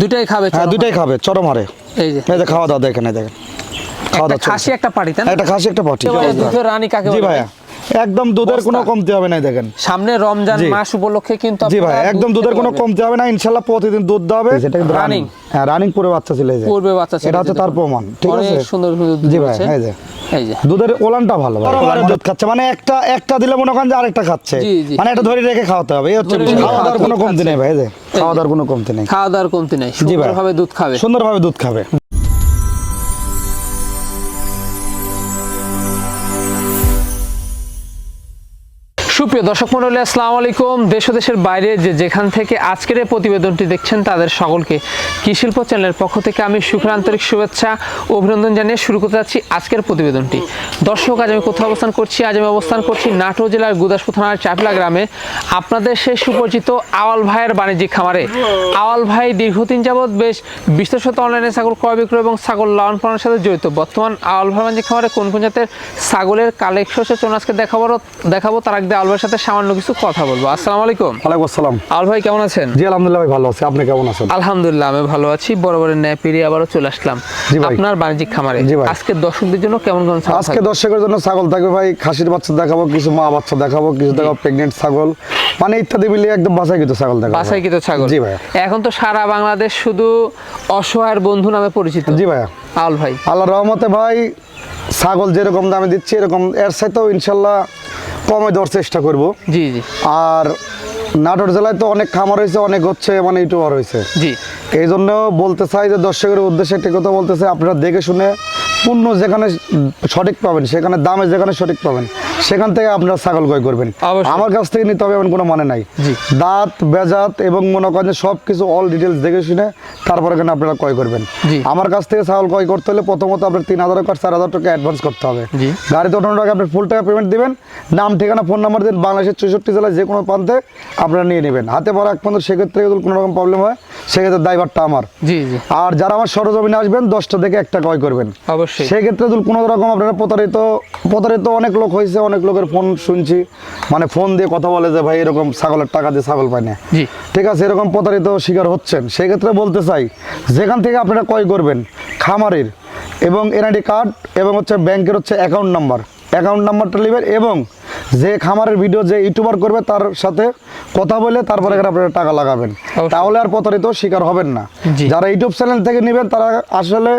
দুটাই খাবে হ্যাঁ। দুটাই খাবে চরম হারে। এই যে। খাওয়া দাওয়া দেখেন দেখেন। খাওয়া একটা দাওয়া খাসি একটা পাটি তাই একটা খাসি একটা পাটি। দুধের রানী কাকে জি ভাইয়া। একদম দুধের কোনো কমতি হবে না দেখেন। সামনে রমজান মাস উপলক্ষে কিন্তু জি ভাই একদম দুধের কোনো কমতি হবে না ইনশাল্লাহ প্রতিদিন দুধ দেওয়া হবে। সেটা কিন্তু রানিং। হ্যাঁ রানিং করে বাচ্চা ছিল এই যে। পূর্বে বাচ্চা ছিল এটা হচ্ছে তার প্রমাণ ঠিক অনেক সুন্দর সুন্দর জি ভাই এই যে। এই যে। দুধের ওলানটা ভালো ভাই। দুধ খাচ্ছে মানে একটা একটা দিলে মনে করেন যে আরেকটা খাচ্ছে। মানে এটা ধরে রেখে খাওয়াতে হবে। এই হচ্ছে খাওয়া দাওয়ার কোনো কমতি নেই ভাই এই যে। খাওয়া দাওয়ার কোনো কমতি নেই। খাওয়া দাওয়ার কমতি নাই। সুন্দরভাবে দুধ খাবে। সুন্দরভাবে দুধ খাবে। সুপ্রিয় দর্শক মন্ডলী, আসসালামু আলাইকুম। দেশ দেশের বাইরে যে যেখান থেকে আজকের এই প্রতিবেদনটি দেখছেন, তাদের সকলকে কৃষিল্প চ্যানেলের পক্ষ থেকে আমি সুখের আন্তরিক শুভেচ্ছা অভিনন্দন জানিয়ে শুরু করতে যাচ্ছি আজকের প্রতিবেদনটি। দর্শক, আজ আমি কোথাও অবস্থান করছি? আজ আমি অবস্থান করছি নাটোর জেলার গুদাসপুর থানার চাপলা গ্রামে। আপনাদের সেই সুপরিচিত আওয়াল ভাইয়ের বাণিজ্যিক খামারে। আওয়াল ভাই দীর্ঘদিন যাবৎ বেশ বিস্তৃত অনলাইনে ছাগল ক্রয় বিক্রয় এবং ছাগল লালন পালনের সাথে জড়িত। বর্তমান আওয়াল ভাই বাণিজ্যিক খামারে কোন কোন জাতের ছাগলের কালেকশন আজকে দেখাবো দেখাবো, তার আগে আওয়াল ভাইয়ের সাথে সামান্য কিছু কথা বলব। আসসালামু আলাইকুম। ওয়ালাইকুম আসসালাম। আওয়াল ভাই কেমন আছেন? জি আলহামদুলিল্লাহ ভাই ভালো আছি। আপনি কেমন আছেন? আলহামদুলিল্লাহ আমি ভালো আছি। বরাবরের ন্যায় পেরিয়ে আবারও চলে আসলাম আপনার বাণিজ্যিক খামারে। আজকে দর্শকদের জন্য কেমন কেমন ছাগল আজকে? দর্শকের জন্য ছাগল থাকবে ভাই খাসির বাচ্চা দেখাবো কিছু মা বাচ্চা দেখাবো কিছু দেখাবো প্রেগনেন্ট ছাগল। মানে ইত্যাদি মিলিয়ে একদম বাসায় কিছু ছাগল দেখাবো বাছাইকৃত ছাগল। জি ভাই এখন তো সারা বাংলাদেশ শুধু অসহায়ের বন্ধু নামে পরিচিত। জি ভাইয়া। আল ভাই আল্লাহ রহমতে ভাই ছাগল যেরকম দামে দিচ্ছি এরকম এর সাথেও ইনশাল্লাহ কমে দেওয়ার চেষ্টা করব। জি জি। আর নাটোর জেলায় তো অনেক খামার হয়েছে অনেক হচ্ছে মানে ইউটিউবার হয়েছে। জি। এই জন্য বলতে চাই যে দর্শকের উদ্দেশ্যে একটি কথা বলতে চাই আপনারা দেখে শুনে পূর্ণ যেখানে সঠিক পাবেন সেখানে দামে যেখানে সঠিক পাবেন। সেখান থেকে আপনারা ছাগল ক্রয় করবেন। আমার কাছ থেকে নিতে হবে এমন কোনো মানে নাই। দাঁত বেজাত এবং মনে করেন সব কিছু অল ডিটেলস দেখে শুনে তারপরে এখানে আপনারা ক্রয় করবেন। আমার কাছ থেকে ছাগল ক্রয় করতে হলে প্রথমত আপনার তিন হাজার টাকা চার হাজার টাকা অ্যাডভান্স করতে হবে। গাড়িতে ওঠানোর টাকা আপনি ফুল টাকা পেমেন্ট দিবেন। নাম ঠিকানা ফোন নাম্বার দিন। বাংলাদেশের চৌষট্টি জেলায় যে কোনো প্রান্তে আপনারা নিয়ে নেবেন। হাতে পড়া এক পর্যন্ত সেক্ষেত্রে যদি কোনো রকম প্রবলেম হয়। সেক্ষেত্রে দায়ভারটা আমার। জি জি। আর যারা আমার সরজমিনে আসবেন দশটা থেকে একটা ক্রয় করবেন। অবশ্যই। সেক্ষেত্রে যদি কোনো রকম আপনারা প্রতারিত প্রতারিত অনেক লোক হয়েছে অনেক লোকের ফোন শুনছি মানে ফোন দিয়ে কথা বলে যে ভাই এরকম ছাগলের টাকা দিয়ে ছাগল পায় না। ঠিক আছে এরকম প্রতারিত শিকার হচ্ছেন। সেক্ষেত্রে বলতে চাই যেখান থেকে আপনারা ক্রয় করবেন খামারের এবং এনআইডি কার্ড এবং হচ্ছে ব্যাংকের হচ্ছে অ্যাকাউন্ট নাম্বার। অ্যাকাউন্ট নাম্বারটা নেবেন এবং যে খামারের ভিডিও যে ইউটিউবার করবে তার সাথে কথা বলে তারপরে এখানে আপনারা টাকা লাগাবেন। তাহলে আর প্রতারিত শিকার হবেন না। যারা ইউটিউব চ্যানেল থেকে নেবেন তারা আসলে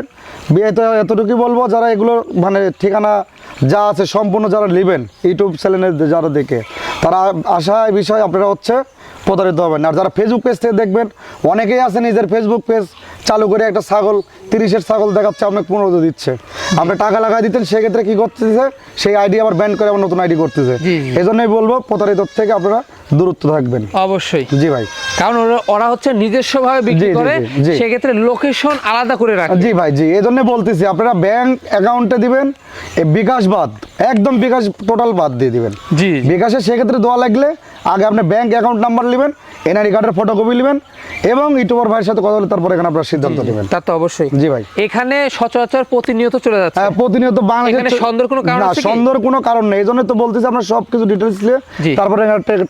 বিয়ে তো এতটুকুই বলব যারা এগুলো মানে ঠিকানা যা আছে সম্পূর্ণ যারা নেবেন ইউটিউব চ্যানেলের যারা দেখে তারা আশা বিষয় আপনারা হচ্ছে প্রতারিত হবেন। আর যারা ফেসবুক পেজ থেকে দেখবেন অনেকেই আছে নিজের ফেসবুক পেজ চালু করে একটা ছাগল তিরিশের ছাগল দেখাচ্ছে অনেক পনেরো দিচ্ছে। আপনি টাকা লাগাই দিতেন সেক্ষেত্রে কি করতেছে? সেই আইডি আবার ব্যান করে আবার নতুন আইডি করতেছে। এই জন্যই বলব প্রতারিত থেকে আপনারা দূরত্ব থাকবেন। অবশ্যই। জি ভাই। কারণ ওরা- হচ্ছে নিজস্ব ভাবে বিক্রি করে। সেক্ষেত্রে লোকেশন আলাদা করে রাখে। জি ভাই জি এই জন্য বলতেছি আপনারা ব্যাংক অ্যাকাউন্টে দিবেন বিকাশ বাদ একদম বিকাশ টোটাল বাদ দিয়ে দিবেন। জি। বিকাশে সেক্ষেত্রে দেওয়া লাগলে আগে আপনি ব্যাংক অ্যাকাউন্ট নাম্বার নেবেন এনআইডি কার্ডের ফটোকপি নেবেন এবং ইউটিউবার ভাইয়ের সাথে কথা বলে তারপর এখানে আপনার সিদ্ধান্ত নেবেন। তা তো অবশ্যই। জি ভাই। এখানে সচরাচর প্রতিনিয়ত চলে যাচ্ছে। হ্যাঁ, প্রতিনিয়ত বাংলাদেশে এখানে সন্দেহের কোনো কারণ না আছে কি? সন্দেহের কোনো কারণ নেই। এই জন্য তো বলতেছি আপনার সব কিছু ডিটেলস দিয়ে তারপরে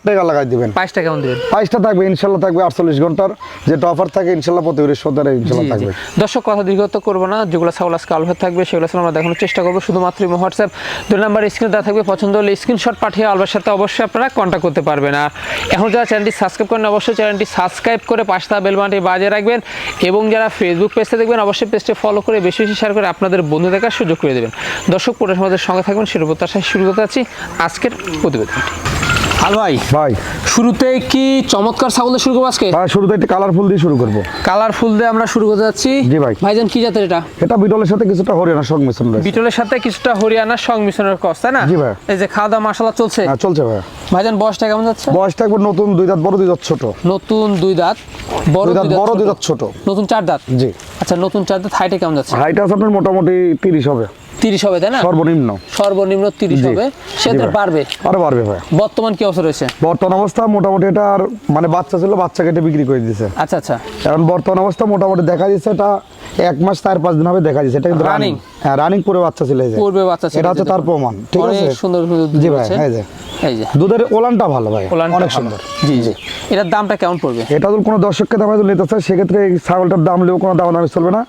টাকা লাগাই দিবেন। পাঁচটা কেমন দেবেন? প্রাইসটা থাকবে ইনশাল্লাহ থাকবে আটচল্লিশ ঘণ্টার যেটা অফার থাকে ইনশাল্লাহ প্রতি বৃহস্পতিবার ইনশাল্লাহ। থাকবে। দর্শক কথা দীর্ঘত করব না যেগুলো ছাগল আজকে আলফার থাকবে সেগুলো আমরা দেখানোর চেষ্টা করব। শুধুমাত্র হোয়াটসঅ্যাপ দুই নাম্বার স্ক্রিনে দেওয়া থাকবে পছন্দ হলে স্ক্রিনশট পাঠিয়ে আলবার সাথে অবশ্যই আপনারা কন্ট্যাক্ট করতে পারবেন। আর এখন যারা চ্যানেলটি সাবস্ক্রাইব করেন অবশ্যই চ্যানেলটি সাবস্ক্রাইব করে পাঁচটা বেলবানটি বাজিয়ে রাখবেন এবং যারা ফেসবুক পেজটা দেখবেন অবশ্যই পেজটি ফলো করে বেশি বেশি শেয়ার করে আপনাদের বন্ধু দেখার সুযোগ করে দেবেন। দর্শক পুরো সমাজের সঙ্গে থাকবেন সেটা প্রত্যাশায় শুরু করতে যাচ্ছি আজকের প্রতিবেদনটি। হাল ভাই ভাই। শুরুতে কি চমৎকার ছাগল দিয়ে শুরু করব আজকে? ভাই শুরুতে একটু কালারফুল দিয়ে শুরু করব। কালারফুল দিয়ে আমরা শুরু করতে যাচ্ছি। জি ভাই। ভাইজান কি জাতের এটা? এটা বিটলের সাথে কিছুটা হরিয়ানা সংমিশ্রণ রয়েছে। বিটলের সাথে কিছুটা হরিয়ানার সংমিশ্রণের কস তাই না? জি ভাই। এই যে খাওয়া দাওয়া মশলা চলছে। হ্যাঁ চলছে ভাই। ভাইজান বয়সটা কেমন যাচ্ছে? বয়সটা একবার নতুন দুই দাঁত বড় দুই দাঁত ছোট। নতুন দুই দাঁত বড় দুই দাঁত বড় দুই ছোট। দাঁত ছোট। নতুন চার দাঁত? জি। আচ্ছা নতুন চার দাঁত হাইটে কেমন যাচ্ছে? হাইট আছে আপনার মোটামুটি তিরিশ হবে। তিরিশ হবে তাই না? সর্বনিম্ন। সর্বনিম্ন তিরিশ জি। হবে সেক্ষেত্রে জি ভাই। বাড়বে আরও বাড়বে ভাই। বর্তমান কি অবস্থা রয়েছে? বর্তমান অবস্থা মোটামুটি এটা আর মানে বাচ্চা ছিল বাচ্চা কেটে বিক্রি করে দিয়েছে আচ্ছা আচ্ছা। এখন বর্তমান অবস্থা মোটামুটি দেখা দিচ্ছে এটা এক মাস চার পাঁচ দিন হবে দেখা দিচ্ছে এটা কিন্তু রানিং? হ্যাঁ রানিং করে বাচ্চা ছিল এই যে। পূর্বে বাচ্চা ছিল এটা হচ্ছে তার প্রমাণ ঠিক আছে? সুন্দর সুন্দর জি ভাই। হ্যাঁ যে। এই যে। দুধের ওলানটা ভালো ভাই অনেক সুন্দর। জি জি। এটার দামটা কেমন পড়বে? এটা যদি কোনো দর্শককে দাম নিতে চায় সেক্ষেত্রে এই ছাগলটার দাম নেব কোনো দাম দামি চলবে না।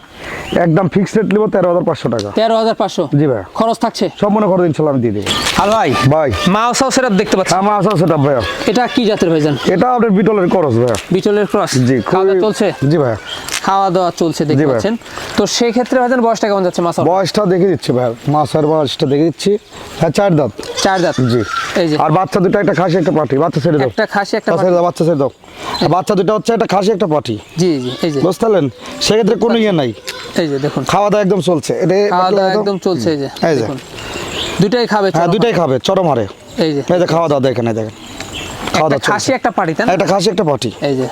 একদম ফিক্সড রেট নেব তেরো হাজার পাঁচশো টাকা। তেরো হাজার পাঁচশো? জি ভাই। খরচ থাকছে? সম্পূর্ণ খরচ ইনশাল্লাহ আমি দিয়ে দেবো। আর ভাই ভাই। মাউসাও সেটা দেখতে পাচ্ছি আমার আসা সেটা ভাইয়া। এটা কি জাতের ভাইজান এটা আপনার বিটলের খরচ ভাইয়া। বিটলের ক্রস জি খাওয়া দাওয়া চলছে? জি ভাইয়া। খাওয়া দাওয়া চলছে দেখতে পাচ্ছেন। তো সেই ক্ষেত্রে ভাইজান বয়সটা কেমন যাচ্ছে মাসা বয়সটা দেখে দিচ্ছি ভাইয়া। মাছের বয়সটা দেখে দিচ্ছি। হ্যাঁ চার দাঁত। চার দাঁত। জি। এই যে। আর বাচ্চা দুটো একটা খাসি একটা পাঠি বাচ্চা ছেড়ে দাও। একটা খাসি একটা দাও বাচ্চা ছেড়ে দাও। বাচ্চা দুটো হচ্ছে একটা খাসি একটা পাটি। জি জি এই যে। বুঝতে পারলেন? সেক্ষেত্রে কোনো ইয়ে নাই। এই যে দেখুন। খাওয়া দাওয়া একদম চলছে। এটা খাওয়া দাওয়া একদম- চলছে এই যে এই যে। দুটাই খাবে হ্যাঁ। দুটাই খাবে চরম হারে। এই যে। এই যে খাওয়া দাওয়া দেখেন দেখেন। খাওয়া দাওয়া খাসি একটা পাটি তাই একটা খাসি একটা পাঠি এই যে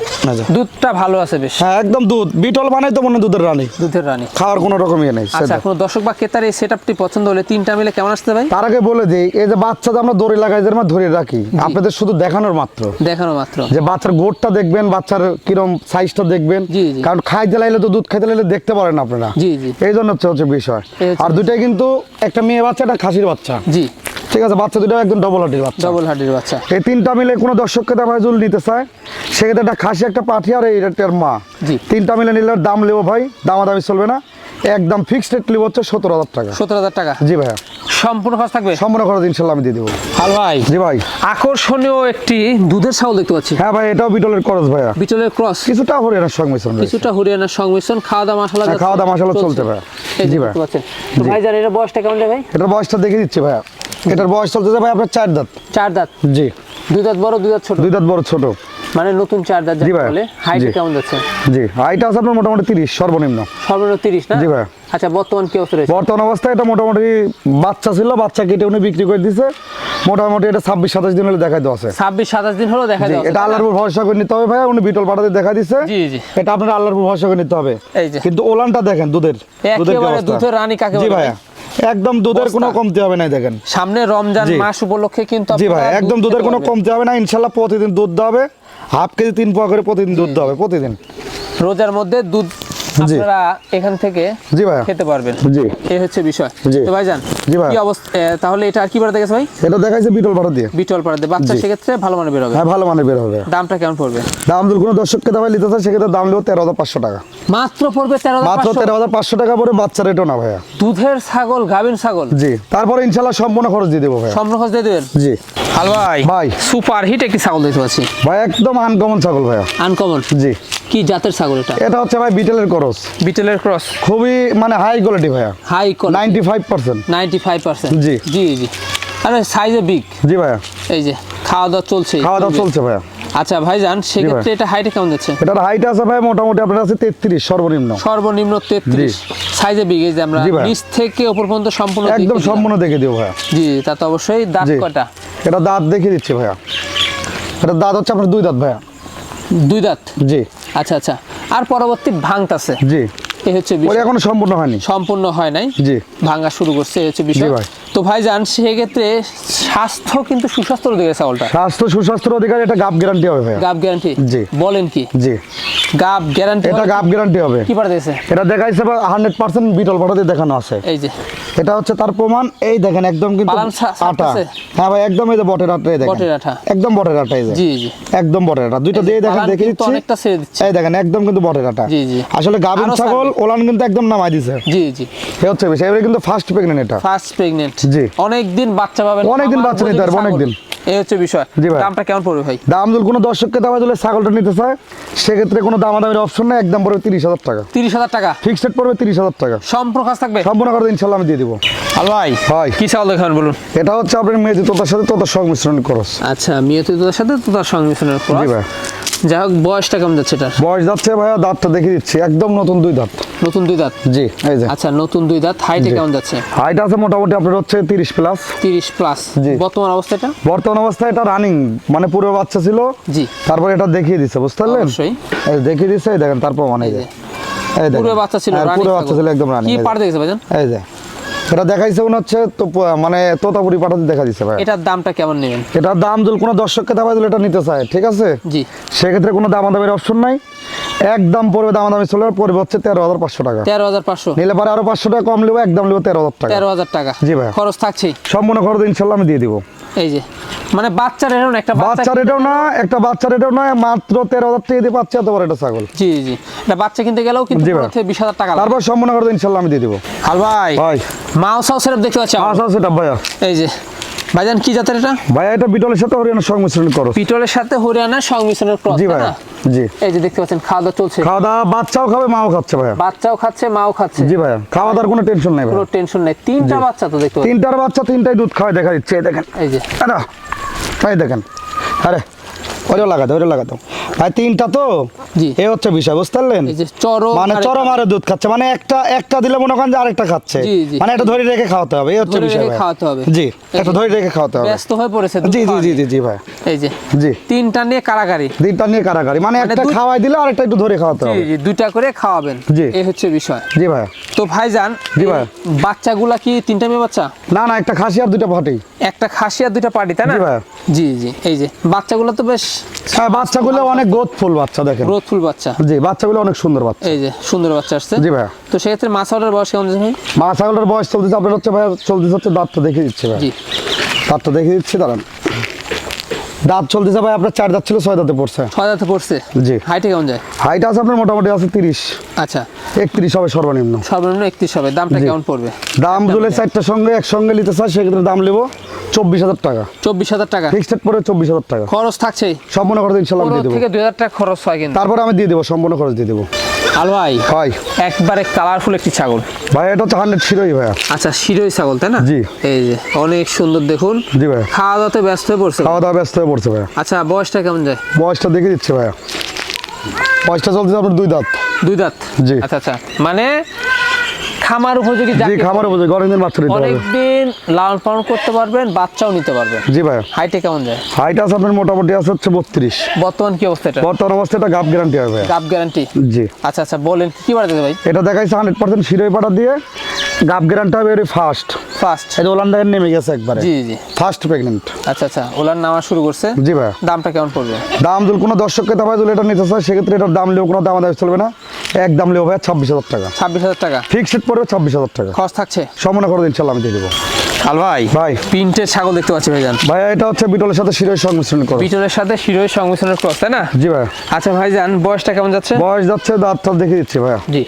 দুধটা ভালো আছে বেশ। হ্যাঁ একদম দুধ। বিটল বানাই তো মনে দুধের রানী। দুধের রানী। খাওয়ার কোনো রকম ইয়ে নেই আচ্ছা কোনো দর্শক বা ক্রেতার এই সেটআপটি পছন্দ হলে তিনটা মিলে কেমন আসতে ভাই তার আগে বলে দিই এই যে বাচ্চা আমরা দড়ি লাগাই যে আমরা ধরে রাখি। আপনাদের শুধু দেখানোর মাত্র। দেখানো মাত্র। যে বাচ্চার গোটটা দেখবেন বাচ্চার কিরম সাইজটা দেখবেন। কারণ খাইতে লাইলে তো দুধ খাইতে লাইলে দেখতে পারেন আপনারা। জি, জি। এই জন্য হচ্ছে হচ্ছে বিষয়। আর দুইটাই কিন্তু একটা মেয়ে বাচ্চা একটা খাসির বাচ্চা। জি। ঠিক আছে বাচ্চা দুটো একদম ডবল হাটির বাচ্চা। ডবল হার্ডের বাচ্চা। এই তিনটা মিলে কোনো দর্শককে দাম জুল নিতে চায়। সেক্ষেত্রে একটা খাসি একটা পাঠি আর এইটার মা। জি। তিনটা মিলে নিলে দাম লেবো ভাই দামাদামি চলবে না। একদম ফিক্সড রেট নেব হচ্ছে সত্তর হাজার টাকা। সতেরো হাজার টাকা? জি ভাইয়া। সম্পূর্ণ খরচ থাকবে? সম্পূর্ণ খরচ ইনশাল্লাহ আমি দিয়ে দেবো। হাল ভাই। জি ভাই। আকর্ষণীয় একটি দুধের ছাগল দেখতে পাচ্ছি। হ্যাঁ ভাই এটাও বিটলের খরচ ভাইয়া। বিচলের ক্রস। কিছুটা হরিয়ানার সংমিশ্রণ কিছুটা হরিয়ানার সংমিশ্রণ খাওয়া দাওয়া মশলা হ্যাঁ, খাওয়া দাওয়া মশলা চলছে ভাই। জি ভাই। তো ভাই জানেন এটা বয়সটা কেমন ভাই? এটার বয়সটা দেখে দিচ্ছি ভাইয়া। এটার বয়স চলছে যে ভাই আপনার চার দাঁত। চার দাঁত? জি। দুই দাঁত বড় দুই দাঁত ছোট? দুই দাঁত বড় ছোট। মানে নতুন চার দাঁত জি ভাই। বলে। হাইট কেমন যাচ্ছে? জি। হাইট আছে আপনার মোটামুটি তিরিশ সর্বনিম্ন। সর্বনিম্ন তিরিশ না? জি ভাই। আচ্ছা বর্তমান কি অবস্থা রয়েছে? বর্তমান অবস্থায় এটা মোটামুটি বাচ্চা ছিল বাচ্চা কেটে উনি বিক্রি করে দিছে। মোটামুটি এটা ছাব্বিশ সাতাশ দিন হলে দেখা দেওয়া আছে। ছাব্বিশ সাতাশ দিন হলো দেখা জি, যাচ্ছে এটা আল্লাহর উপর ভরসা করে নিতে হবে ভাই উনি বিটল পাঠাতে দেখা দিয়েছে জি, জি। এটা আপনার আল্লাহর উপর ভরসা করে নিতে হবে। এই যে। কিন্তু ওলানটা দেখেন দুধের। দুধের অবস্থা। দুধের রানী কাকে জি বলে ভাইয়া একদম দুধের কোনো। কমতি হবে না দেখেন সামনে রমজান মাস উপলক্ষে কিন্তু জি ভাই একদম দুধের কোন কমতি হবে না ইনশাল্লাহ প্রতিদিন দুধ দেওয়া হবে হাফ কেজি তিন পোয়া করে প্রতিদিন দুধ দেওয়া হবে প্রতিদিন রোজার মধ্যে দুধ। আপনারা এখান থেকে জি ভাইয়া। খেতে পারবেন। জি। এই হচ্ছে বিষয়। জি। তো ভাইজান জি ভাই। কি অবস্থা? তাহলে এটা আর কি বাড়াতে গেছে ভাই? এটা দেখাইছে বিটল পাঠা দিয়ে। বিটল পাড়াতে বাচ্চা সেক্ষেত্রে ভালো মানে বের হবে। হ্যাঁ ভালো মানে বের হবে। দামটা কেমন পড়বে? দাম যদি কোনো দর্শককে দামে নিতে চায় সেক্ষেত্রে দাম নেব তেরো হাজার পাঁচশো টাকা। মাত্র পড়বে তেরো মাত্র তেরো হাজার পাঁচশো টাকা পরে বাচ্চা রেটও না ভাইয়া। দুধের ছাগল গাভীর ছাগল? জি। তারপরে ইনশাল্লাহ সম্পূর্ণ খরচ দিয়ে দেবো ভাইয়া। সম্পূর্ণ খরচ দিয়ে দেবেন? জি। ভাই ভাই। সুপার হিট একটি ছাগল দেখতে পাচ্ছি। ভাই একদম আনকমন ছাগল ভাইয়া। আনকমন জি। কি জাতের ছাগল এটা? এটা হচ্ছে ভাই বিটেলের খরচ? বিটেলের ক্রস। খুবই মানে হাই কোয়ালিটি ভাইয়া। High ninety five percent ninety five percent জি। জি জি। আরে সাইজে বিগ জি ভাইয়া। এই যে খাওয়া দাওয়া চলছে। খাওয়া দাওয়া চলছে ভাইয়া। আচ্ছা ভাইজান সেক্ষেত্রে এটা হাইটে কেমন যাচ্ছে? এটার হাইট আছে ভাই মোটামুটি আপনার আছে তেত্রিশ সর্বনিম্ন। সর্বনিম্ন তেত্রিশ। সাইজে বিগ এই যে আমরা নিচ থেকে উপর পর্যন্ত সম্পূর্ণ একদম সম্পূর্ণ দেখে দিও ভাইয়া। জি তা তো অবশ্যই। দাঁত কটা এটা দাঁত দেখিয়ে দিচ্ছি ভাইয়া। এটা দাঁত হচ্ছে আপনার দুই দাঁত ভাইয়া। দুই দাঁত? জি। আচ্ছা আচ্ছা। আর পরবর্তী ভাঙতাছে জি। এই হচ্ছে বিষয়। এখনও সম্পূর্ণ হয়নি। সম্পূর্ণ হয় নাই। জি। ভাঙা শুরু করছে এই হচ্ছে বিষয়। তো ভাইজান সেক্ষেত্রে স্বাস্থ্য কিন্তু সুস্বাস্থ্য দিকে ছাগলটা স্বাস্থ্য সুস্বাস্থ্যের অধিকার এটা গাপ গ্যারান্টি হবে ভাইয়া। গাব গ্যারান্টি জি। বলেন কি? জি। গাব গ্যারান্টি এটা গাপ গ্যারান্টি হবে। কি পারে দিয়েছে এটা দেখাইছে হান্ড্রেড পার্সেন্ট বিটল পাঠাতে দেখানো আছে। এই যে। এটা হচ্ছে তার প্রমাণ। এই দেখেন একদম কিন্তু আটা। হ্যাঁ ভাই একদম এই যে বটের আটা এই দেখেন। বটের আঠা। একদম বটের আটা এই যে। জি জি। একদম বটের আটা। দুইটা দিয়ে দেখেন দেখে দিচ্ছি। অনেকটা ছেড়ে দিচ্ছে। এই দেখেন একদম কিন্তু বটের আটা। জি, জি। আসলে আরও ছাগল ওলান কিন্তু একদম নামাই দিছে। জি জি। এ হচ্ছে বিষয়। এবারে কিন্তু ফার্স্ট প্রেগনেন্ট এটা। ফার্স্ট প্রেগনেন্ট জি। অনেক দিন বাচ্চা পাবেন অনেকদিন বাচ্চা নিতে পারবে, অনেকদিন। এই হচ্ছে বিষয় দামটা কেমন পড়বে ভাই? দাম যদি কোনো দর্শককে দামা দিলে ছাগলটা নিতে চায় সেক্ষেত্রে কোনো দামাদামির অপশন নেই একদম পড়বে তিরিশ হাজার টাকা। তিরিশ হাজার টাকা? ফিক্সড পড়বে তিরিশ হাজার টাকা। সম্পূর্ণ কাজ থাকবে? সম্পূর্ণ করে ইনশাল্লাহ আমি দিয়ে দিব। ভাই ভাই। কি চাউল দেখাবেন বলুন? এটা হচ্ছে আপনার মেয়েজি তোতার সাথে তোতার সংমিশ্রণ খরচ আচ্ছা মিয়তি তোদের সাথে তোদের সংমিশ্রণের জি ভাই। যাই হোক বয়সটা কেমন যাচ্ছে এটার? বয়স যাচ্ছে ভাইয়া দাঁতটা দেখিয়ে দিচ্ছি। একদম নতুন দুই দাঁত। নতুন দুই দাঁত? জি এই যে। আচ্ছা নতুন দুই দাঁত। হাইটে কেমন যাচ্ছে? হাইট আছে মোটামুটি আপনার হচ্ছে তিরিশ প্লাস তিরিশ প্লাস জি। বর্তমান অবস্থাটা বর্তমান অবস্থায় এটা রানিং মানে পুরো বাচ্চা ছিল। জি। তারপরে এটা দেখিয়ে দিচ্ছে বুঝতে পারলেন? অবশ্যই। এই দেখিয়ে দিচ্ছে এই দেখেন তারপর মানে এই যে। পুরো বাচ্চা ছিল হ্যাঁ, পুরো বাচ্চা ছিল একদম রানিং কি পার দেখেছে ভাইজান? এই যে। এটা দেখাইছে মনে হচ্ছে তো মানে তোতাপুরি পাঠাতে দেখা দিচ্ছে ভাই। এটার দামটা কেমন নেবেন? এটার দাম যদি কোনো দর্শককে দিলে এটা নিতে চায় ঠিক আছে? জি। সেক্ষেত্রে কোনো দামাদামের অপশন নাই। একদম পড়বে দামাদামি চলে পড়বে হচ্ছে তেরো হাজার পাঁচশো টাকা। তেরো হাজার পাঁচশো। নিলে পরে আরও পাঁচশো টাকা কম নেব একদম নেব তেরো হাজার টাকা। তেরো হাজার টাকা। জি ভাই। খরচ থাকছে সম্পূর্ণ খরচ ইনশাল্লাহ আমি দিয়ে দিব। এই যে মানে বাচ্চার না একটা বাচ্চা বাচ্চার এটাও না একটা বাচ্চার এটাও নয় মাত্র তেরো হাজার টাকা দিয়ে পাচ্ছে এত বড় একটা ছাগল। জি জি। এটা বাচ্চা কিনতে গেলেও কিন্তু। বিশ হাজার টাকা লাগবে। তারপর সম্পূর্ণ করে ইনশাল্লাহ আমি দিয়ে দিব। খাল ভাই ভাই। মাউসাও সেরপ দেখতে পাচ্ছি মাউস হাউস সেটা ভাইয়া। এই যে ভাইজান কি জাতের এটা? ভাইয়া এটা বিটলের সাথে হরিয়ানা সংমিশ্রণ করো পিটলের সাথে হরিয়ানা সংমিশ্রণের ক্রস জি ভাইয়া জি। এই যে দেখতে পাচ্ছেন খাওয়া দাওয়া চলছে। খাওয়া দাওয়া বাচ্চাও খাবে মাও খাচ্ছে ভাইয়া। বাচ্চাও খাচ্ছে মাও খাচ্ছে। জি ভাইয়া খাওয়া দাওয়ার কোনো টেনশন নাই কোনো টেনশন নেই। তিনটা বাচ্চা তো দেখতে তিনটার বাচ্চা তিনটাই দুধ খাওয়াই দেখা দিচ্ছে দেখেন। এই যে। তাই দেখেন আরে ওইটা লাগাতে ওইটা লাগাতো। ভাই তিনটা তো? এ হচ্ছে বিষয় বুঝতে পারলেন? মানে চরম আরে দুধ খাচ্ছে মানে একটা একটা দিলে মনে করেন যে আরেকটা খাচ্ছে। জি, জি। মানে এটা ধরে রেখে খাওয়াতে হবে এই হচ্ছে বিষয় খাওয়াতে হবে। জি যে। ধরে রেখে খাওয়াতে হবে। ব্যস্ত হয়ে পড়েছে জি জি জি জি জি ভাই। এই যে জি। তিনটা নিয়ে কারাগারি। দিনটা নিয়ে কারাগারি মানে একটা খাওয়াই দিলে আরেকটা একটু ধরে খাওয়াতে হবে। জি দুইটা করে খাওয়াবেন। জি। এই হচ্ছে বিষয়। জি ভাই। তো ভাইজান জি ভাই। বাচ্চাগুলা কি তিনটা মেয়ে বাচ্চা? না না একটা খাসি আর দুইটা ভাটি একটা খাসি আর দুইটা পার্টি তাই না? জি ভাই। জি জি এই যে বাচ্চাগুলো তো বেশ হ্যাঁ বাচ্চাগুলো অনেক গ্রোথফুল বাচ্চা দেখেন। গ্রোথফুল বাচ্চা। জি বাচ্চাগুলো অনেক সুন্দর বাচ্চা। এই যে সুন্দর বাচ্চা আসছে। জি ভাই তো সেক্ষেত্রে মাছাওয়ালার বয়স কেমন ভাই? মা ছাগলের বয়স চলতেছে আপনার হচ্ছে ভাই চলতেছে হচ্ছে দাঁতটা দেখে দিচ্ছে ভাই জি। দাঁতটা দেখে দিচ্ছে দাঁড়ান। দাঁত চলতেছে ভাই আপনার চার দাঁত ছিল ছয় দাঁতে পড়ছে। ছয় দাঁতে পড়ছে? জি। হাইটে কেমন যায়? হাইট আছে আপনার মোটামুটি আছে তিরিশ। আচ্ছা। একত্রিশ হবে সর্বনিম্ন। সর্বনিম্ন একত্রিশ হবে। দামটা কেমন পড়বে? দাম দুলে চারটার সঙ্গে একসঙ্গে নিতে চাই সেক্ষেত্রে দাম নেব চব্বিশ হাজার টাকা। চব্বিশ হাজার টাকা? ফিক্সড পরে চব্বিশ হাজার টাকা। খরচ থাকছে সম্পূর্ণ খরচ ইনশাল্লাহ দিয়ে দেবো। থেকে দুই হাজার টাকা খরচ হয় কিন্তু। তারপরে আমি দিয়ে দেবো সম্পূর্ণ খরচ দিয়ে দেবো। আল ভাই? ভাই একবারে কালারফুল একটি ছাগল। ভাই এটা তো হান্ড্রেড শিরোই ভাইয়া। আচ্ছা শিরোই ছাগল তাই না? জি। এই যে অনেক সুন্দর দেখুন। জি ভাইয়া খাওয়া দাওয়াতে ব্যস্ত হয়ে পড়ছে। খাওয়া দাওয়া ব্যস্ত হয়ে পড়ছে ভাইয়া। আচ্ছা বয়সটা কেমন যায়? বয়সটা দেখে দিচ্ছে ভাইয়া। বয়সটা চলতেছে আপনার দুই দাঁত। দুই দাঁত? জি। আচ্ছা আচ্ছা। মানে খামার উপযোগী জি খামার উপযোগী গরম দিন বাচ্চা নিতে পারবে। অনেকদিন লালন পালন করতে পারবেন বাচ্চাও নিতে পারবেন। জি ভাই হাইটে কেমন যায়? হাইট আছে আপনার মোটামুটি আছে হচ্ছে বত্রিশ। বর্তমান কি অবস্থা এটা? বর্তমান অবস্থা এটা গাপ গ্যারান্টি হবে। গাপ গ্যারান্টি জি। আচ্ছা আচ্ছা বলেন কি বাড়াতে ভাই? এটা দেখাইছে হান্ড্রেড পার্সেন্ট শিরোই পাটা দিয়ে। গাপ গ্যারান্টি হবে এর ফার্স্ট ফার্স্ট এটা ওলান নেমে গেছে একবারে। জি জি। ফার্স্ট প্রেগনেন্ট আচ্ছা আচ্ছা নামা শুরু করছে। জি ভাইয়া। দামটা কেমন পড়বে? দাম যদি কোনো দর্শককে দাবায় যদি এটা নিতে চায় সেক্ষেত্রে এটার দাম নেব কোনো দাম আদায় চলবে না। এক দাম নেব ভাইয়া ছাব্বিশ হাজার টাকা। ছাব্বিশ হাজার টাকা। ফিক্সড পড়বে ছাব্বিশ হাজার টাকা। খরচ থাকছে? সম্পূর্ণ করে ইনশাল্লাহ আমি দিয়ে দেবো। আল ভাই ভাই। প্রিন্টের ছাগল দেখতে পাচ্ছি ভাইজান। ভাইয়া এটা হচ্ছে বিটলের সাথে শিরোই সংমিশ্রণ করো। পিটলের সাথে শিরোই সংমিশ্রণের ক্রস তাই না? জি ভাইয়া। আচ্ছা ভাইজান বয়সটা কেমন যাচ্ছে? বয়স যাচ্ছে দাঁত দেখে দিচ্ছি ভাইয়া। জি।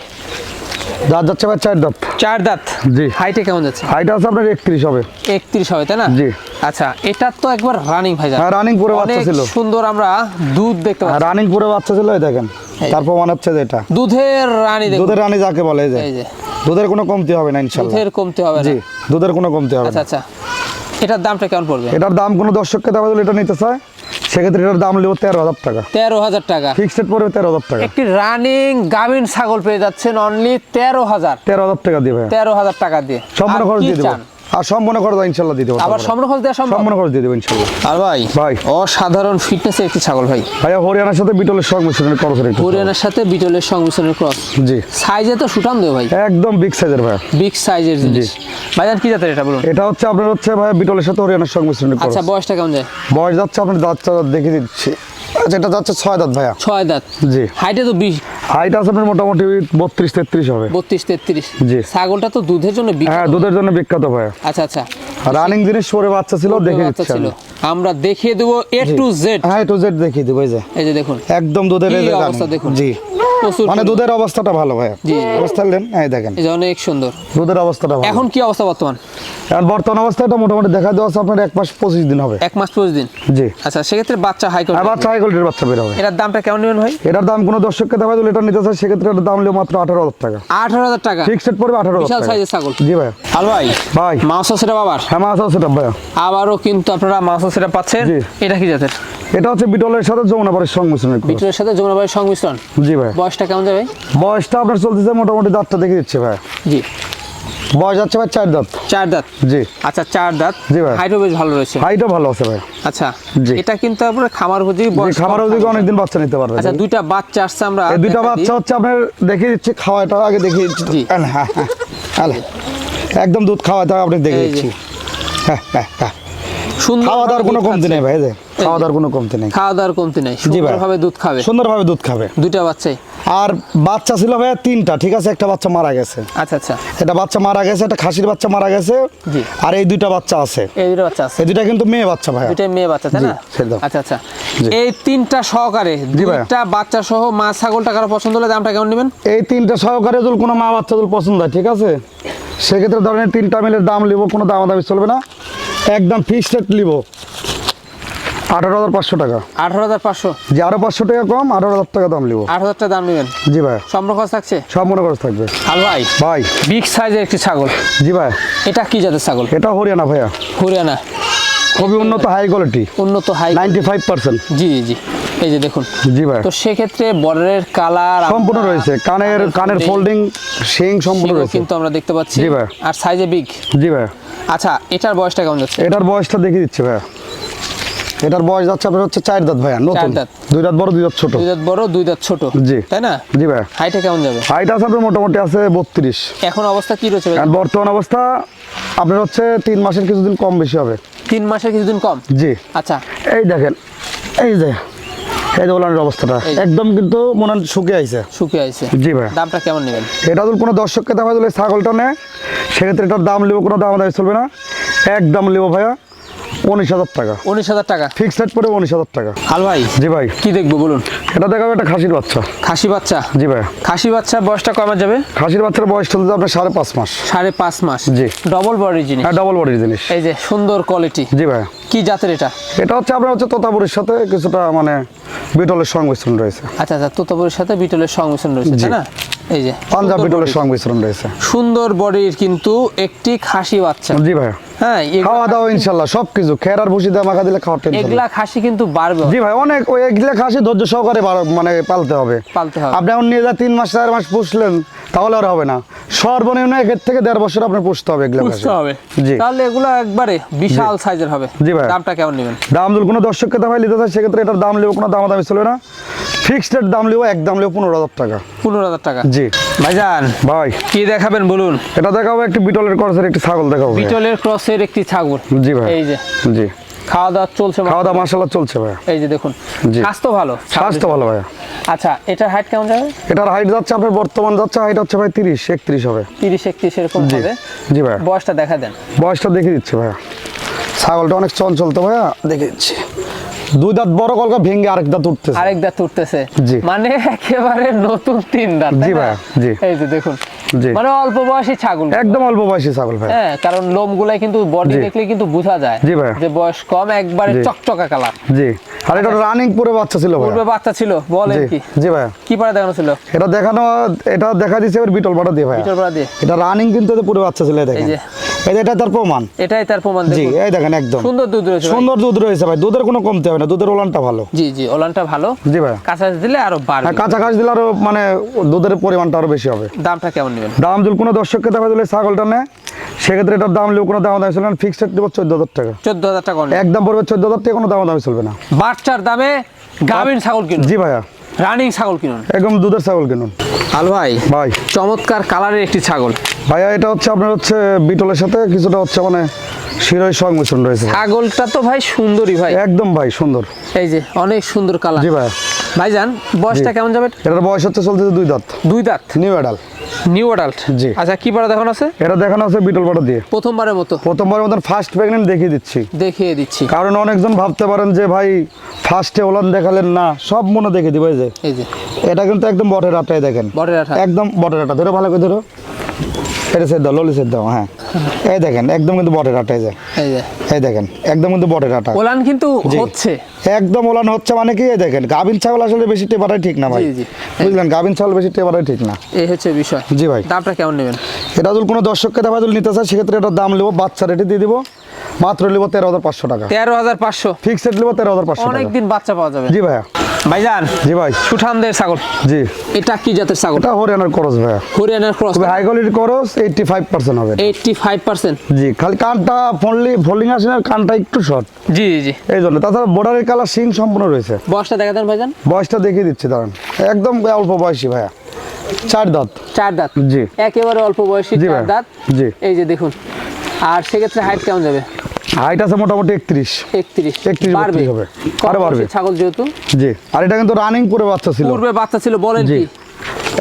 দাঁত যাচ্ছে ভাই চার দাঁত। চার দাঁত? জি। হাইটে কেমন যাচ্ছে? হাইট আছে আপনার একত্রিশ হবে। একত্রিশ হবে তাই না? জি। আচ্ছা এটা তো একবার রানিং হ্যাঁ রানিং পুরো বাচ্চা ছিল। সুন্দর আমরা দুধ দেখতে পাচ্ছি। রানিং পুরো বাচ্চা ছিল এই দেখেন। তারপর মনে হচ্ছে যে এটা দুধের রানী দুধের রানী যাকে বলে এই যে। দুধের কোনো কমতি হবে না ইনশাল্লাহ দুধের কমতে হবে না। জি দুধের কোনো কমতি হবে আচ্ছা না। আচ্ছা এটার দামটা কেমন পড়বে? এটার দাম কোনো দর্শককে দেওয়া যদি এটা নিতে চায়? সেক্ষেত্রে এটার দাম নেব তেরো হাজার টাকা। তেরো হাজার টাকা। ফিক্সড পড়বে তেরো হাজার টাকা। একটি রানিং গাভিন ছাগল পেয়ে যাচ্ছেন অনলি তেরো হাজার। তেরো হাজার টাকা দিবে তেরো হাজার টাকা দিয়ে। সম্পূর্ণ খরচ দিয়ে দেবো? আর সম্পূর্ণ খরচ ইনশাল্লাহ দিয়ে দেবো আবার। সম্পূর্ণ খরচ দেওয়া সম্ভব? সম্পূর্ণ খরচ দিয়ে দেবো ইনশাল্লাহ। আর ভাই ভাই। অসাধারণ ফিটনেসের একটি ছাগল ভাই। ভাইয়া হরিয়ানার সাথে বিটলের সংমিশ্রণের রেখে হরিয়ানার সাথে বিটলের সংমিশ্রণের ক্রস জি। সাইজে তো সুটাম দেও ভাই। একদম বিগ সাইজের ভাইয়া। বিগ সাইজের জিনিস। ভাইজান কি জাতের এটা বলুন? এটা হচ্ছে আপনার হচ্ছে ভাই বিটলের সাথে হরিয়ানার সংমিশ্রণের খরচ আচ্ছা বয়সটা কেমন যায়? বয়স যাচ্ছে আপনার দাঁতটা দেখে দিচ্ছি। আচ্ছা এটা যাচ্ছে ছয় দাঁত ভাইয়া। ছয় দাঁত। জি। হাইটে তো বিশ। হাইট আছে আপনার মোটামুটি বত্রিশ তেত্রিশ হবে বত্রিশ তেত্রিশ জি। ছাগলটা তো দুধের জন্য বিখ্যাত। হ্যাঁ দুধের জন্য বিখ্যাত ভাই আচ্ছা আচ্ছা রানিং জিনিস পরে বাচ্চা ছিল দেখে ছিল। আমরা দেখিয়ে দেবো এ টু জেড হ্যাঁ টু জেড দেখিয়ে দেবো এই যে। এই যে দেখুন। একদম দুধের এই অবস্থা দেখুন। জি। মানে দুধের অবস্থাটা ভালো ভাইয়া। জি। অবস্থা নেন এই দেখেন। এই যে অনেক সুন্দর। দুধের অবস্থাটা ভালো। এখন কি অবস্থা বর্তমান? এখন বর্তমান অবস্থাটা মোটামুটি দেখা দেওয়া আছে আপনার এক মাস পঁচিশ দিন হবে। এক মাস পঁচিশ দিন? জি। আচ্ছা সেক্ষেত্রে বাচ্চা হাই আর বাচ্চা হাই কোয়ালিটির বাচ্চা বের হবে। এটার দামটা কেমন নেবেন ভাই? এটার দাম কোনো দর্শককে দেওয়া যদি এটা নিতে চায় সেক্ষেত্রে এটার দাম নেবে মাত্র আঠারো হাজার টাকা। আঠারো হাজার টাকা। ফিক্সড পড়বে আঠারো হাজার বিশাল সাইজের ছাগল। জি ভাইয়া। হাল ভাই। ভাই মাংস সেটা বাবার? হ্যাঁ মাছ আছে সেটা ভাইয়া। আবারও কিন্তু আপনারা মাংস সেটা পাচ্ছেন। এটা কি জাতের? এটা হচ্ছে বিটলের সাথে যমুনাপাড়ের সংমিশ্রণের cross। বিটলের সাথে যমুনা ভাইয়ের সংমিশ্রণ? জি ভাই। বয়সটা কেমন যাবে বয়সটা আপনার চলতেছে মোটামুটি দাঁতটা দেখে দিচ্ছে ভাই। জি। বয়স যাচ্ছে ভাই চার দাঁত। চার দাঁত? জি। আচ্ছা চার দাঁত। জি ভাই। হাইটও বেশ ভালো রয়েছে। হাইটও ভালো আছে ভাই। আচ্ছা জি। এটা কিন্তু আপনার খামার উপযোগী খাবার কম অনেকদিন বাচ্চা নিতে পারবে। আচ্ছা দুইটা বাচ্চা আসছে আমরা এই দুইটা বাচ্চা হচ্ছে আপনার দেখিয়ে দিচ্ছি খাওয়াটা আগে দেখিয়ে দিচ্ছি। জি। হ্যাঁ, হ্যাঁ, একদম দুধ খাওয়াতে হবে আপনি দেখে দিচ্ছি। হ্যাঁ, হ্যাঁ, হ্যাঁ। খাওয়া দাওয়ার কোনো দুধ কমতি নেই ভাই খাওয়া দাওয়ার কোনো কমতি নেই। খাওয়া দাওয়ার কমতি নাই সুন্দরভাবে দুধ খাবে। সুন্দরভাবে দুধ খাবে। দুইটা বাচ্চাই। আর বাচ্চা ছিল ভাইয়া তিনটা ঠিক আছে? একটা বাচ্চা মারা গেছে। আচ্ছা আচ্ছা। এটা বাচ্চা মারা গেছে একটা খাসির বাচ্চা মারা গেছে আর এই দুইটা বাচ্চা আছে। এই দুটো বাচ্চা আছে। এই দুইটা কিন্তু মেয়ে বাচ্চা দুইটাই মেয়ে বাচ্চা তাই না? আচ্ছা আচ্ছা। এই তিনটা সহকারে দুইটা বাচ্চা সহ মা ছাগলটা কারও পছন্দ হলে দামটা কেমন নেবেন? এই তিনটা সহকারে যদি কোনো মা বাচ্চা যদি পছন্দ হয় ঠিক আছে? সেক্ষেত্রে ধরেন তিনটা মিলের দাম নিব কোনো দাম দামি চলবে না। একদম ফিক্সড রেট নিব। আঠারো হাজার পাঁচশো টাকা। আঠারো হাজার পাঁচশো? যে আরও পাঁচশো টাকা কম আঠারো হাজার টাকা দাম নিব। আট হাজার টাকা দাম নেবেন? জি ভাই। সম্পর্ক থাকছে? সব মনে খরচ থাকবে। আর ভাই। ভাই। বিগ সাইজের একটি ছাগল। জি ভাই। এটা কি জাতের ছাগল? এটা হরিয়ানা ভাইয়া। হরিয়ানা। খুবই উন্নত হাই কোয়ালিটি উন্নত হাই নাইনটি ফাইভ পার্সেন্ট জি জি। এই যে দেখুন। জি ভাই। তো সেক্ষেত্রে বর্ডারের কালার সম্পূর্ণ রয়েছে। কানের কানের ফোল্ডিং শিং সম্পূর্ণ রয়েছে। কিন্তু আমরা দেখতে পাচ্ছি। জি ভাই। আর সাইজে বিগ জি ভাই। আচ্ছা এটার বয়সটা কেমন যাচ্ছে? এটার বয়সটা দেখিয়ে দিচ্ছে ভাই। এটার বয়স যাচ্ছে আপনার হচ্ছে চার দাঁত ভাইয়া নতুন। দাঁত। দুই দাঁত বড় দুই দাঁত ছোট। দুই দাঁত বড় দুই দাঁত ছোট। জি। তাই না? জি ভাই। হাইটে কেমন যাবে? হাইট আছে আপনার মোটামুটি আছে বত্রিশ। এখন অবস্থা কি রয়েছে বর্তমান অবস্থা আপনার হচ্ছে তিন মাসের কিছুদিন কম বেশি হবে। তিন মাসের কিছুদিন কম? জি। আচ্ছা। এই দেখেন এই যে এই যে ওলানের অবস্থাটা। একদম কিন্তু মনে হয় শুকিয়ে আইছে। শুকিয়ে আছে জি ভাই। দামটা কেমন নেবেন? এটা যদি কোনো দর্শককে দেখা দিলে ছাগলটা নেয় সেক্ষেত্রে এটার দাম নেব কোনো দাম দাবি চলবে না। এক দাম নেব ভাইয়া উনিশ হাজার টাকা। উনিশ হাজার টাকা? ফিক্সড রেট পড়ে উনিশ হাজার টাকা। হাল ভাই জি ভাই। কি দেখব বলুন? এটা দেখাবো একটা খাসির বাচ্চা। খাসি বাচ্চা? জি ভাই। খাসি বাচ্চা বয়সটা কমা যাবে? খাসির বাচ্চার বয়স আপনার সাড়ে পাঁচ মাস। সাড়ে পাঁচ মাস। জি। ডবল বডি জিনিস। হ্যাঁ ডবল বডির জিনিস। এই যে সুন্দর কোয়ালিটি জি ভাই। কি জাতের এটা? এটা হচ্ছে আপনার হচ্ছে তোতাপুরের সাথে কিছুটা মানে বিটলের সংমিশ্রণ রয়েছে। আচ্ছা আচ্ছা তোতাপুরের সাথে বিটলের সংমিশ্রণ রয়েছে তাই না? এই যে পাঞ্জাব বিটলের সংমিশ্রণ রয়েছে। সুন্দর বডির কিন্তু একটি খাসি বাচ্চা। জি ভাই হ্যাঁ খাওয়া দাওয়া খেরার ভুসি দিয়ে মাখা দিলে খাওয়ার টেনশন এগুলা খাসি কিন্তু বাড়বে। জি ভাই অনেক ওই এগুলা খাসি ধৈর্য সহকারে মানে পালতে হবে। পালতে হবে। আপনি এখন নিয়ে যা তিন মাস চার মাস পুষলেন তাহলে আর হবে না। সর্বনিম্ন একের থেকে দেড় বছর আপনার পুষতে হবে এগুলো বুঝতে হবে। জি। তাহলে এগুলো একবারে বিশাল সাইজের হবে। জি ভাই। দামটা কেমন নেবেন? দাম যদি কোনো দর্শককে দাম নিতে চায় সেক্ষেত্রে এটার দাম নেব কোনো দাম দামি চলবে না। ফিক্সড রেট দাম নেব এক দাম নেব পনেরো হাজার টাকা। পনেরো হাজার টাকা। জি। ভাইজান ভাই। কি দেখাবেন বলুন? এটা দেখাবো একটি বিটলের করসের একটি ছাগল দেখাবো বিটলের ক্রসের একটি ছাগল। জি ভাই। এই যে। জি। খাওয়া দাওয়া চলছে খাওয়া দাওয়া মাসাল্লাহ চলছে ভাই। এই যে দেখুন। স্বাস্থ্য ভালো? স্বাস্থ্য ভালো ভাই আচ্ছা এটার হাইট কেমন যাবে? এটার হাইট যাচ্ছে আপনার বর্তমান যাচ্ছে হাইট হচ্ছে ভাই তিরিশ একত্রিশ হবে। তিরিশ একত্রিশ এরকম জি। হবে। জি ভাই বয়সটা দেখা দেন। বয়সটা দেখে দিচ্ছি ভাইয়া। ছাগলটা অনেক চঞ্চল তো ভাইয়া দেখে দিচ্ছি। দুই দাঁত বড় কলকা ভেঙে আরেক দাঁত উঠতেছে। আরেক দাঁত উঠতেছে। মানে একেবারে নতুন তিন দাঁত জি না? ভাইয়া, জি। এই যে দেখুন জি। মানে অল্প বয়সী ছাগল। একদম অল্প বয়সী ছাগল ভাই হ্যাঁ কারণ লোম গুলাই কিন্তু বডি দেখলে কিন্তু বোঝা যায় জি ভাইয়া। যে বয়স কম একবারে। চকচকা কালার। জি। আর এটা রানিং পুরো বাচ্চা ছিল ভাই পূর্বে বাচ্চা ছিল বলেন কি? জি ভাইয়া। কি পারে দেখানো ছিল? এটা দেখানো এটা দেখা দিচ্ছে এবার বিটল বাটা দিয়ে ভাইয়া। পিঠের পড়া দিয়ে। এটা রানিং কিন্তু পুরো বাচ্চা ছিল দেখেন। এই যে। এটা তার প্রমাণ। এটাই তার প্রমাণ জি এই দেখেন একদম। সুন্দর দুধ রয়েছে সুন্দর দুধ রয়েছে ভাই। দুধের কোনো কমতে হবে না। দুধের ওলানটা ভালো। জি জি ওলানটা ভালো। জি ভাই। কাঁচা দিলে আরও হ্যাঁ বাড়বে। কাঁচা ঘাস দিলে আরও মানে দুধের পরিমাণটা আরও বেশি হবে। দামটা কেমন নেবেন? দাম যদি কোনো দর্শককে দেখা দিলে ছাগলটা নেয় সেক্ষেত্রে এটার দাম নেবে কোনো দাম দামি চলবে না। ফিক্সড দেবো চোদ্দ হাজার টাকা। চোদ্দ হাজার টাকা একদম পড়বে চোদ্দ হাজার টাকা কোনো দাম দামি চলবে না। বাচ্চার দামে গাভীর ছাগল কিনুন। জি ভাইয়া। রানিং ছাগল কিনুন। একদম দুধের ছাগল কিনুন। আল ভাই। ভাই চমৎকার কালারের একটি ছাগল। ভাইয়া এটা হচ্ছে আপনার হচ্ছে বিটলের সাথে কিছুটা হচ্ছে মানে শিরোই সংমিশ্রণ রয়েছে। ছাগলটা তো ভাই সুন্দরই ভাই। একদম ভাই সুন্দর। এই যে অনেক সুন্দর কালার। জি ভাইয়া ভাইজান বয়সটা কেমন যাবে? এটার বয়স হচ্ছে চলতেছে দুই দাঁত। দুই দাঁত? নিউ অ্যাডাল নিউ অ্যাডাল্ট জি। আচ্ছা কি পারা দেখানো আছে? এটা দেখানো আছে বিটল বাটা দিয়ে। প্রথমবারের মতো। প্রথমবারের মতন ফার্স্ট প্রেগনেন্ট দেখিয়ে দিচ্ছি। দেখিয়ে দিচ্ছি। কারণ অনেকজন ভাবতে পারেন যে ভাই ফার্স্টে ওলান দেখালেন না। সব মনে দেখে দিবে এই যে। এটা কিন্তু একদম বটের আটাই দেখেন। বটের আঠা। একদম বটের আটা ধরো ভালো করে ধরো। এটা সেদ্ধ ললি সেদ্ধ হ্যাঁ। এই দেখেন একদম কিন্তু বটের যায় এই যে। এই দেখেন একদম কিন্তু বটের আটা। ওলান কিন্তু হচ্ছে। একদম ওলান হচ্ছে মানে কি দেখেন গাভিন ছাগল আসলে বেশি টেপাটাই ঠিক না ভাই। বুঝলেন গাভিন ছাগল বেশি টেপাটাই ঠিক না। এই হচ্ছে বিষয়। জি ভাই। দামটা কেমন নেবেন? এটা যদি কোনো দর্শককে দেখা যদি নিতে চায় সেক্ষেত্রে এটার দাম নেব বাচ্চা রেটে দিয়ে দিব। মাত্র নেব তেরো হাজার পাঁচশো টাকা। তেরো হাজার পাঁচশো। ফিক্সড নেব তেরো হাজার পাঁচশো অনেকদিন বাচ্চা পাওয়া যাবে। জি ভাইয়া। ভাইজান জি ভাই। সুঠামদের ছাগল। জি। এটা কি জাতের ছাগল? এটা হরিয়ানার খরচ ভাইয়া। হরিয়ানার ক্রস তবে হাই কোয়ালিটির ফাইভ পার্সেন্ট হবে এইটটি ফাইভ পার্সেন্ট জি খালি কানটা ফোনলি ফোল্ডিং আসে না কানটা একটু শর্ট জি জি এই জন্য তাছাড়া বর্ডারের কালার সিং সম্পূর্ণ রয়েছে। বয়সটা দেখা দেন ভাইজান। বয়সটা দেখিয়ে দিচ্ছি দাঁড়ান। একদম অল্প বয়সী ভাইয়া। চার দাঁত। চার দাঁত। জি। একেবারে অল্প বয়সী চার ভাই। দাঁত। জি। এই যে দেখুন। আর সেক্ষেত্রে হাইট কেমন যাবে? হাইট আছে মোটামুটি একত্রিশ। একত্রিশ। 31 বাড়বে। হবে। আরও বাড়বে। ছাগল যেহেতু? জি। আর এটা কিন্তু রানিং করে বাচ্চা ছিল। পূর্বে বাচ্চা ছিল বলেন কি?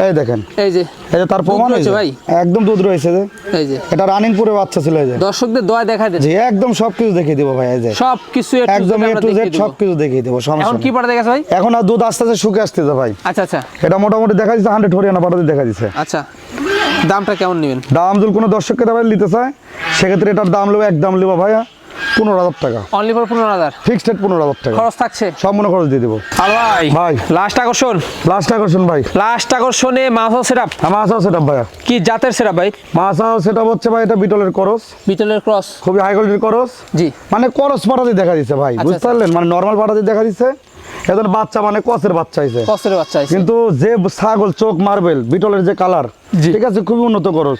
এই দেখেন। এই যে এই যে তার প্রমাণ হয়েছে ভাই? একদম দুধ রয়েছে যে। এই যে। এটা রানিং করে বাচ্চা ছিল এই যে। দর্শকদের দয়া দেখাই দেন। জি একদম সবকিছু দেখিয়ে দেবো ভাই এই যে। সব কিছু A to Z একদম এ টু দেখিয়ে জেড। সবকিছু দেখিয়ে দেবো সমস্যা এখন কি নেই। পাঠা ভাই? এখন আর দুধ আস্তে আস্তে শুকে আসতেছে ভাই। আচ্ছা আচ্ছা। এটা মোটামুটি দেখা দিচ্ছে হান্ড্রেড হরিয়ানা পাঠাতে দেখা দিচ্ছে আচ্ছা। দামটা কেমন নেবেন? দাম যদি কোনো দর্শককে দাম নিতে চায় সেক্ষেত্রে এটার দাম নেব একদম নেব ভাইয়া। পনেরো হাজার টাকা। অনলি ফর পনেরো হাজার? ফিক্সড রেট পনেরো হাজার টাকা। খরচ থাকছে? সম্পূর্ণ খরচ দিয়ে দেবো। আর ভাই। ভাই। লাস্ট আকর্ষণ? লাস্ট আকর্ষণ ভাই। লাস্ট আকর্ষণে মাছ সেটআপ মাছ আছে সেটা ভাইয়া। কি জাতের সেটআপ ভাই? হচ্ছে ভাই এটা বিটলের করস বিটলের ক্রস খুবই হাই কোয়ালিটির করস জি। মানে করস পাঠাতে দেখা দিচ্ছে ভাই আচ্ছা, বুঝতে আচ্ছা। পারলেন মানে নর্মাল পাঠাতে দেখা দিচ্ছে এখন বাচ্চা মানে কসের বাচ্চা হয়েছে কষ্টের বাচ্চা কিন্তু যে ছাগল চোখ মার্বেল বিটলের যে কালার। ঠিক আছে খুবই উন্নত করস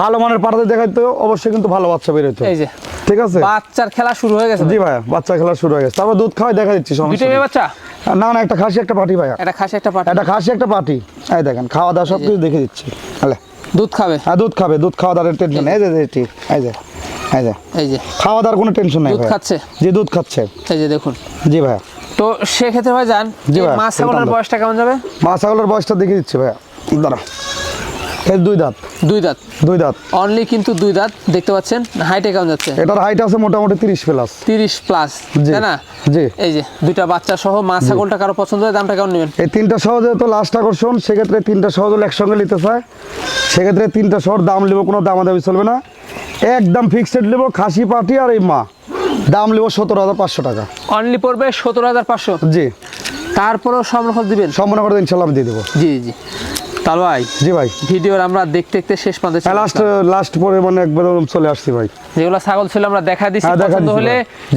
ভালো মানের পাঠাতে দেখাইতো অবশ্যই কিন্তু ভালো বাচ্চা বেরোতো এই যে ঠিক আছে? বাচ্চার খেলা শুরু হয়ে গেছে। জি ভাইয়া বাচ্চা খেলা শুরু হয়ে গেছে। তারপর দুধ খাওয়াই দেখা দিচ্ছি সমস্যা বাচ্চা? না না একটা খাসি একটা পাটি ভাইয়া। একটা খাসি একটা পাটি। একটা খাসি একটা পাটি। এই দেখেন খাওয়া দাওয়া সব কিছু দেখে দিচ্ছি। হ্যাঁ দুধ খাবে? হ্যাঁ দুধ খাবে দুধ খাওয়া দাওয়ার টেনশন নেই। এই যে এই যে, এই যে এই যে এই যে। খাওয়া দাওয়ার কোনো টেনশন নেই দুধ খাচ্ছে? জি দুধ খাচ্ছে। এই যে দেখুন। জি ভাইয়া। তো সেক্ষেত্রে ভাই যান মাছ ছাগলের। বয়সটা কেমন যাবে? মা ছাগলের বয়সটা দেখে দিচ্ছি ভাইয়া। দাঁড়া। এই দুই দাঁত। দুই দাঁত? দুই দাঁত। অনলি কিন্তু দুই দাঁত দেখতে পাচ্ছেন। হাইটে কেমন যাচ্ছে? এটার হাইট আছে মোটামুটি তিরিশ প্লাস তিরিশ প্লাস জি তাই না? জি। এই যে দুইটা বাচ্চা সহ মাছ ছাগলটা কারও পছন্দ হয় দামটা কেমন নেবেন? এই তিনটা সহজে তো লাস্ট আকর্ষণ সেক্ষেত্রে তিনটা সহজ হলে একসঙ্গে নিতে চায় সেক্ষেত্রে তিনটা শহর দাম নেব কোনো দামাদামি চলবে না। একদম ফিক্সড নেব খাসি পাটি আর এই মা। দাম নেব সতেরো হাজার পাঁচশো টাকা। অনলি পড়বে সতেরো হাজার পাঁচশো? জি। তারপরেও সম্মান দিবেন? সম্পূর্ণ করে ইনশাল্লাহ আমি দিয়ে দেবো। জি জি। ভাই জি ভাই। ভিডিওর আমরা দেখতে দেখতে শেষ পর্যন্ত লাস্ট লাস্ট পরে মানে একবার চলে আসছি ভাই। যেগুলো ছাগল ছিল আমরা দেখা দিচ্ছি হ্যাঁ, পছন্দ হলে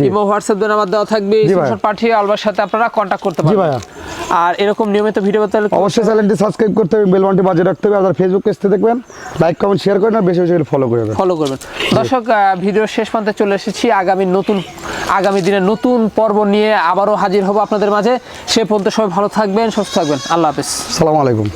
ইমো হোয়াটসঅ্যাপ দেন আমার দেওয়া থাকবে স্ক্রিনশট পাঠিয়ে আলবার সাথে আপনারা কন্ট্যাক্ট করতে জি পারবেন। ভাইয়া। আর এরকম নিয়মিত ভিডিও পেতে হলে অবশ্যই চ্যানেলটি সাবস্ক্রাইব করতে হবে বেল বাটনটি বাজিয়ে রাখতে হবে আর ফেসবুক পেজতে দেখবেন লাইক কমেন্ট শেয়ার করেন আর বেশি বেশি ফলো করে দেবেন ফলো করবেন। দর্শক ভিডিওর শেষ প্রান্তে চলে এসেছি। আগামী নতুন আগামী দিনে নতুন পর্ব নিয়ে আবারও হাজির হব আপনাদের মাঝে। সে পর্যন্ত সবাই ভালো থাকবেন সুস্থ থাকবেন। আল্লাহ হাফেজ। সালামু আলাইকুম।